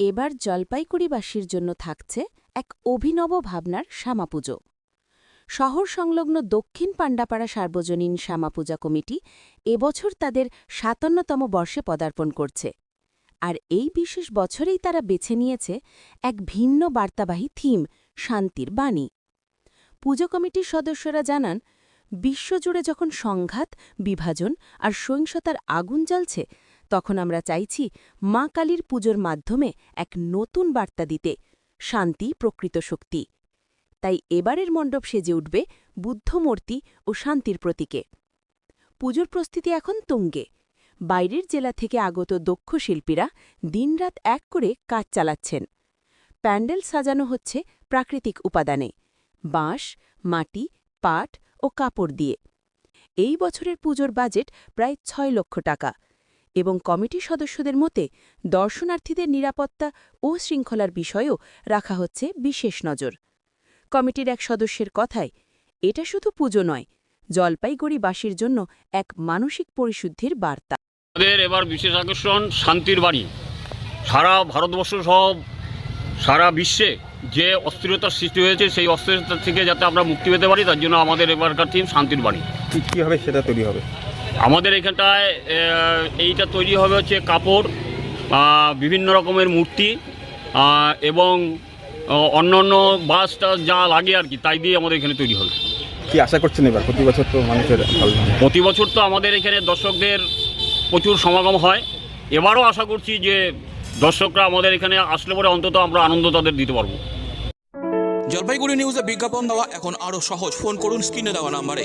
এবার জলপাইগুড়িবাসীর জন্য থাকছে এক অভিনব ভাবনার শ্যামাপুজো। শহর সংলগ্ন দক্ষিণ পাণ্ডাপাড়া সার্বজনীন শ্যামাপূজা কমিটি এবছর তাদের সাতান্নতম বর্ষে পদার্পণ করছে। আর এই বিশেষ বছরেই তারা বেছে নিয়েছে এক ভিন্ন বার্তাবাহী থিম, শান্তির বাণী। পুজো কমিটির সদস্যরা জানান, বিশ্বজুড়ে যখন সংঘাত, বিভাজন আর সহিংসতার আগুন জ্বলছে তখন আমরা চাইছি মা কালীর পুজোর মাধ্যমে এক নতুন বার্তা দিতে, শান্তি, প্রকৃত শক্তি। তাই এবারের মণ্ডপ সেজে উঠবে বুদ্ধমূর্তি ও শান্তির প্রতীকে। পুজোর প্রস্তুতি এখন তুঙ্গে। বাইরের জেলা থেকে আগত দক্ষ শিল্পীরা দিনরাত এক করে কাজ চালাচ্ছেন। প্যান্ডেল সাজানো হচ্ছে প্রাকৃতিক উপাদানে, বাঁশ, মাটি, পাট ও কাপড় দিয়ে। এই বছরের পুজোর বাজেট প্রায় ছয় লক্ষ টাকা। এবং কমিটির সদস্যদের মতে দর্শনার্থীদের নিরাপত্তা ও শৃঙ্খলার বিষয়েও রাখা হচ্ছে বিশেষ নজর। কমিটির এক সদস্যের কথায় এটা শুধু পুজো নয় জলপাইগুড়িবাসীর জন্য এক মানসিক পরিশুদ্ধির বার্তা। আমাদের এবার বিশেষ আকর্ষণ শান্তির বাড়ি সারা ভারতবর্ষ সহ সারা বিশ্বে যে অস্থিরতার সৃষ্টি হয়েছে সেই অস্থিরতা থেকে যাতে আমরা মুক্তি পেতে পারি তার জন্য আমাদের এবারকার থিম শান্তির বাড়ি কি কীভাবে সেটা তৈরি হবে? আমাদের এখানটায় এইটা তৈরি হবে হচ্ছে কাপড় বিভিন্ন রকমের মূর্তি এবং অন্য অন্য বাসটা যা লাগে আর কি তাই দিয়ে আমাদের এখানে তৈরি হবে। কি আশা করছেন এবার? প্রতি বছর তো মানুষের প্রতি বছর তো আমাদের এখানে দর্শকদের প্রচুর সমাগম হয়। এবারও আশা করছি যে দর্শকরা আমাদের এখানে আসলে পরে অন্তত আমরা আনন্দ তাদের দিতে পারব। জলপাইগুড়ি নিউজে বিজ্ঞাপন দেওয়া এখন আরও সহজ। ফোন করুন স্ক্রিনে দেওয়া নাম্বারে।